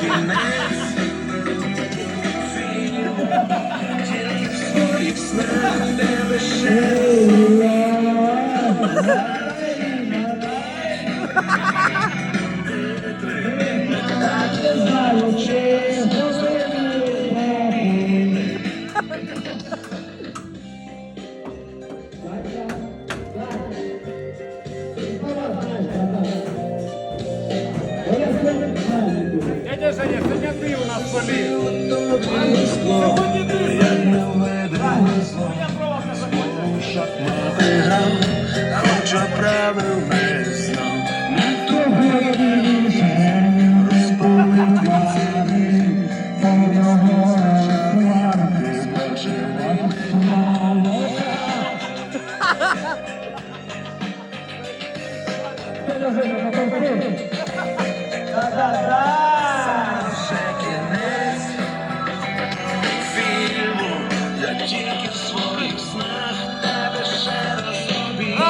Game na eh. Ты у нас болел. Хоча правил не знав, не того розповідати,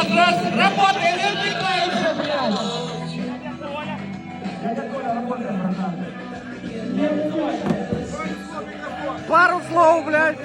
обійду. Раз, раз, работай, не отвлекайся, блядь. Пару слов, блядь.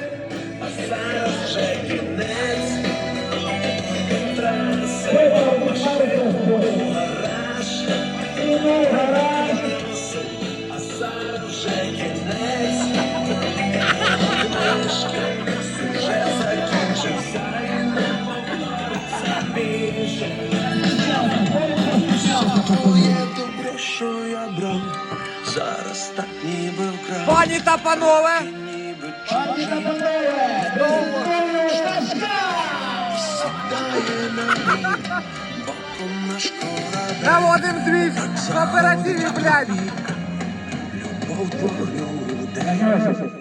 Пані та панове, пані та панове, довго корабель. наводим двіж в оперативі, блядь. Любов твою людей